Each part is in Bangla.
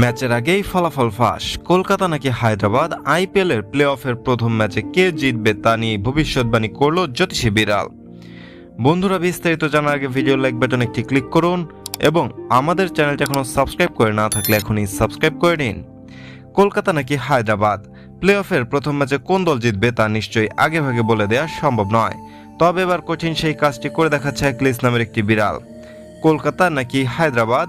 ম্যাচের আগেই ফলাফল ফাঁস। কলকাতা নাকি হায়দ্রাবাদ? আইপিএল এর প্লে অফের প্রথম ম্যাচে কে জিতবে তা নিয়ে ভবিষ্যৎবাণী করল জ্যোতিষী বিড়াল। বন্ধুরা, বিস্তারিত জানার আগে ভিডিও লাইক বাটন একটি ক্লিক করুন এবং আমাদের চ্যানেলটা এখনও সাবস্ক্রাইব করে না থাকলে এখনই সাবস্ক্রাইব করে নিন। কলকাতা নাকি হায়দ্রাবাদ? প্লে অফের প্রথম ম্যাচে কোন দল জিতবে তা নিশ্চয়ই আগেভাগে বলে দেওয়া সম্ভব নয়। তবে এবার কঠিন সেই কাজটি করে দেখাচ্ছে অ্যাকলিস নামের একটি বিড়াল। কলকাতা নাকি হায়দ্রাবাদ?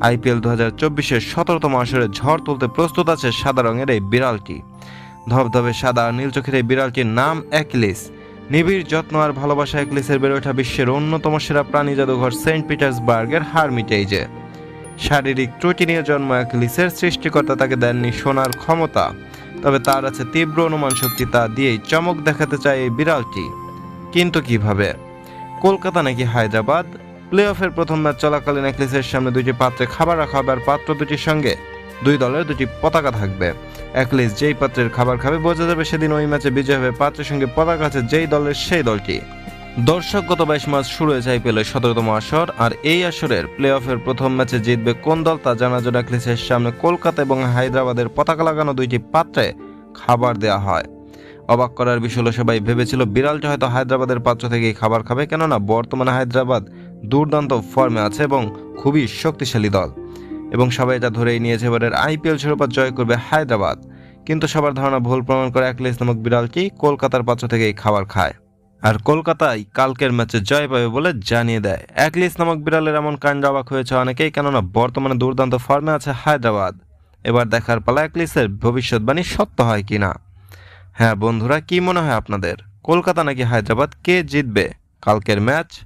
আইপিএল দু হাজার চব্বিশের সতেরোতম আসরে ঝড় তুলতে প্রস্তুত আছে সাদা রঙের এই বিড়ালটি। ধবধবে সাদা নীল চোখের এই বিড়ালটির নাম অ্যাকলিস। নিবিড় যত্ন আর ভালোবাসা অ্যাকলিসের বেড়ে ওঠা বিশ্বের অন্যতম সেরা প্রাণী জাদুঘর সেন্ট পিটার্সবার্গের হারমিটেজে শারীরিক ত্রুটি নিয়ে জন্ম অ্যাকলিসের সৃষ্টিকর্তা তাকে দেননি শোনার ক্ষমতা। তবে তার আছে তীব্র অনুমান শক্তি, তা দিয়েই চমক দেখাতে চায় এই বিড়ালটি। কিন্তু কীভাবে? কলকাতা নাকি হায়দ্রাবাদ? প্লে অফের প্রথম ম্যাচ চলাকালীন অ্যাকলিসের সামনে দুটি পাত্রে খাবার রাখা হবে আর পাত্র দুটির সঙ্গে দুই দলের দুটি পতাকা থাকবে। অ্যাকলিস যেই পাত্রের খাবার খাবে, বোঝা যাবে সেদিন ওই ম্যাচে বিজয় হবে পাত্রের সঙ্গে পতাকা আছে যেই দলের সেই দলটি। দর্শক, গত বাইশ মাস শুরু হয়েছে আইপিএলের সতেরোতম আসর, আর এই আসরের প্লে অফের প্রথম ম্যাচে জিতবে কোন দল তা জানার জন্য অ্যাকলিসের সামনে কলকাতা এবং হায়দ্রাবাদের পতাকা লাগানো দুইটি পাত্রে খাবার দেওয়া হয়। অবাক করার বিষয় সবাই ভেবেছিল বিড়ালটা হয়তো হায়দ্রাবাদের পাত্র থেকেই খাবার খাবে, কেননা বর্তমানে হায়দ্রাবাদ দুর্দান্ত ফর্মে আছে এবং খুবই শক্তিশালী দল। এবং সবাই এটা ধরেই নিয়েছে এবারের আইপিএল শিরোপা জয় করবে হায়দ্রাবাদ। কিন্তু সবার ধারণা ভুল প্রমাণ করে অ্যাকলিস নামক বিড়ালটি কলকাতার পাত্র থেকেই খাবার খায়। আর কলকাতায় কালকের ম্যাচে জয় পাবে বলে জানিয়ে দেয়। অ্যাকলিস নামক বিড়ালের এমন কাণ্ড অবাক হয়েছে অনেকেই, কেননা বর্তমানে দুর্দান্ত ফর্মে আছে হায়দ্রাবাদ। এবার দেখার পালা অ্যাকলিসের ভবিষ্যৎবাণী সত্য হয় কি না হ্যাঁ বন্ধুরা, কি মনে হয় আপনাদের? কলকাতা নাকি হায়দ্রাবাদ কে জিতবে? কালকের ম্যাচ